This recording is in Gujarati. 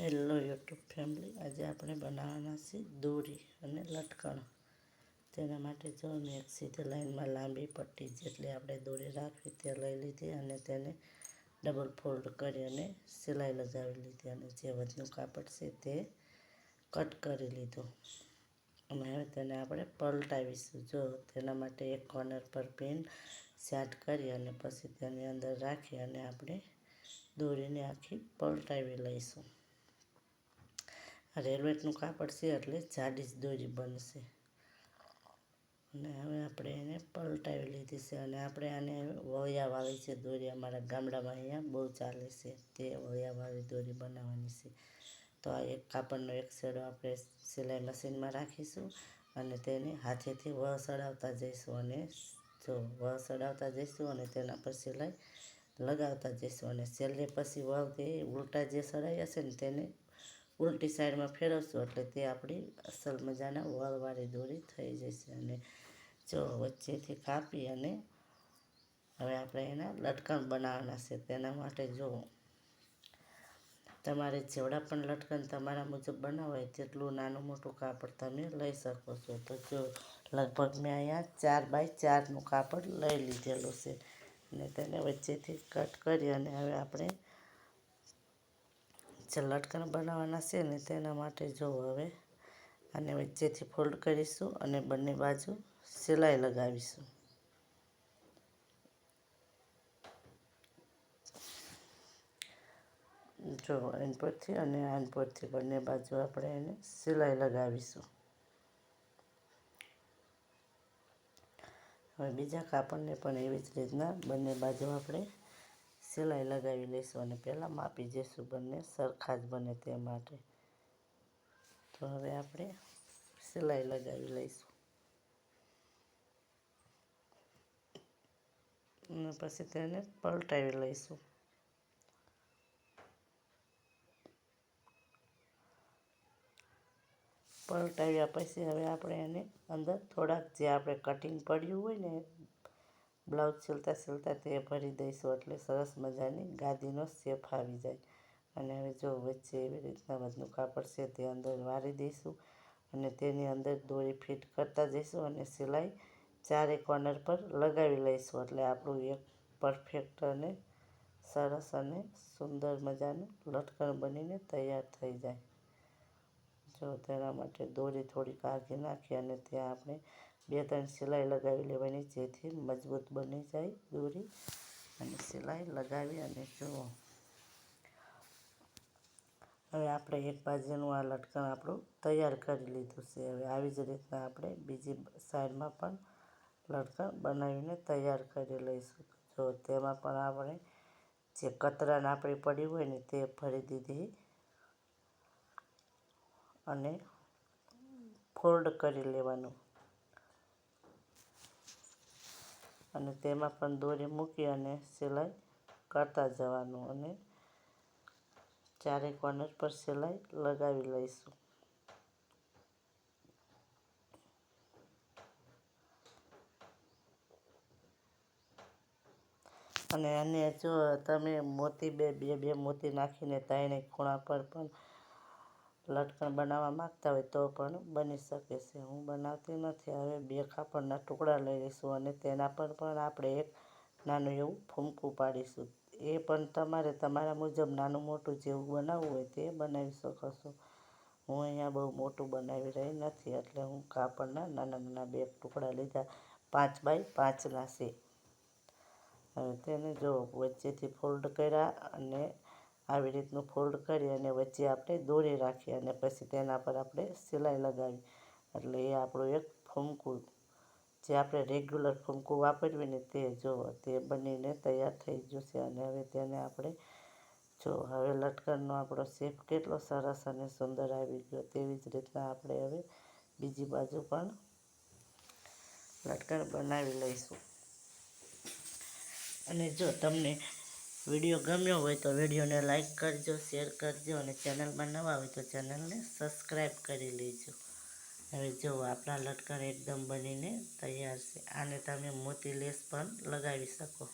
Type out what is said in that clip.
Hello YouTube family. આજે આપણે બનાવવાના છે દોરી અને લટકણ. તેના માટે જો મેં એક સીધી લાઈનમાં લાંબી પટ્ટી જેટલી આપણે દોરી રાખવી તે લઈ લીધી અને તેને ડબલ ફોલ્ડ કરી અને સિલાઈ લગાવી લીધી અને જે વધનું કાપડ છે તે કટ કરી લીધું. અને હવે તેને આપણે પલટાવીશું. જો તેના માટે એક કોર્નર પર પિન સેટ કરી અને પછી તેની અંદર રાખી અને આપણે દોરીને આખી પલટાવી લઈશું. રેલવેટનું કાપડ છે એટલે જાડી જ દોરી બનશે. અને હવે આપણે એને પલટાવી લીધી છે અને આપણે આને વાવી છે દોરી. અમારા ગામડામાં અહીંયા બહુ ચાલે છે તે વળિયાવાળી દોરી બનાવવાની છે. તો આ એક કાપડનો એક છેડો આપણે સિલાઈ મશીનમાં રાખીશું અને તેને હાથેથી વળ સડાવતા જઈશું અને જો વળ સડાવતા જઈશું અને તેના પર સિલાઈ લગાવતા જઈશું અને છેલ્લે પછી વળ તે ઉલટા જે ચડાવ્યા છે ને તેને ઉલટી સાઈડમાં ફેરવશું એટલે તે આપણી અસલ મજાના વળવાળી દોરી થઈ જશે અને જો વચ્ચેથી કાપી અને હવે આપણે એના લટકણ બનાવવાના છે. તેના માટે જો તમારે જેવડા પણ લટકણ તમારા મુજબ બનાવાય તેટલું નાનું મોટું કાપડ તમે લઈ શકો છો. તો જો લગભગ મેં અહીંયા ચાર બાય ચારનું કાપડ લઈ લીધેલું છે અને તેને વચ્ચેથી કટ કરી અને હવે આપણે જે લટકણ બનાવવાના છે ને તેના માટે જો હવે આને વચ્ચેથી ફોલ્ડ કરીશું અને બંને બાજુ સિલાઈ લગાવીશું. જો એન પરથી અને આન પરથી બંને બાજુ આપણે એને સિલાઈ લગાવીશું. હવે બીજા કાપડને પણ એવી જ રીતના બંને બાજુ આપણે સિલાઈ લગાવી લઈશું અને પહેલાં માપી જઈશું બંને, સરખા જ બને તે માટે. તો હવે આપણે સિલાઈ લગાવી લઈશું. અને પછી તેને પલટાવી લઈશું. પલટાવ્યા પછી હવે આપણે એને અંદર થોડાક જે આપણે કટિંગ પડ્યું હોય ને બ્લાઉઝ સિલતા સિલતા તે ભરી દઈશું એટલે સરસ મજાની ગાદીનો શેપ આવી જાય. અને હવે જો વચ્ચે એવી રીતના વધનું કાપડ છે તે અંદર વારી દઈશું અને તેની અંદર દોરી ફિટ કરતા જઈશું અને સિલાઈ ચારે કોર્નર પર લગાવી લઈશું એટલે આપણું એક પરફેક્ટ અને સરસ અને સુંદર મજાનું લટકણ બનીને તૈયાર થઈ જાય. જો તેના માટે દોરી થોડીક કાઢી નાખી અને ત્યાં આપણે બે ત્રણ સિલાઈ લગાવી લેવાની, જેથી મજબૂત બની જાય દોરી. અને સિલાઈ લગાવી અને જુઓ. હવે આપણે એક બાજુનું આ લટકણ આપણું તૈયાર કરી લીધું છે. હવે આવી જ રીતના આપણે બીજી સાઈડમાં પણ લટકણ બનાવીને તૈયાર કરી લઈશું. જો તેમાં પણ આપણે જે કતરાન આપણી પડી હોય ને તે ભરી દીધી. અને ફોલ્ડ કરી લેવાનું. અને તેમાં પણ દોરી મૂકી અને સિલાઈ કરતા જવાનું અને ચારે કોર્નર પર સિલાઈ લગાવી લઈશું. અને અને જો તમે મોતી બે બે બે મોતી નાખીને તાઈને ખૂણા પર પણ લટકણ બનાવવા માગતા હોય તો પણ બની શકે છે. હું બનાવતી નથી. હવે બે કાપડના ટુકડા લઈ લઈશું અને તેના પર પણ આપણે એક નાનું એવું ફૂમકું પાડીશું. એ પણ તમારે તમારા મુજબ નાનું મોટું જેવું બનાવવું હોય તે બનાવી શકો છો હું અહીંયા બહુ મોટું બનાવી રહી નથી એટલે હું કાપડના નાના નાના બે ટુકડા લીધા. પાંચ બાય પાંચના છે. હવે તેને જો વચ્ચેથી ફોલ્ડ કર્યા અને આવી રીતનું ફોલ્ડ કરી અને વચ્ચે આપણે દોરી રાખી અને પછી તેના પર આપણે સિલાઈ લગાવી. એટલે એ આપણું એક ફૂમકું જે આપણે રેગ્યુલર ફૂમકું વાપરવી ને તે જો તે બનીને તૈયાર થઈ જશે અને હવે તેને આપણે જો હવે લટકણનો આપણો શેપ કેટલો સરસ અને સુંદર આવી ગયો તેવી જ રીતના આપણે હવે બીજી બાજુ પણ લટકણ બનાવી લઈશું. અને જો તમને વીડિયો ગમ્યો હોય તો વિડીયોને લાઇક કરજો, શેર કરજો અને ચેનલમાં નવા હોય તો ચેનલને સબસ્ક્રાઈબ કરી લેજો. હવે જો આપણા લટકણ એકદમ બનીને તૈયાર છે. આને તમે મોતી લેસ પણ લગાવી શકો.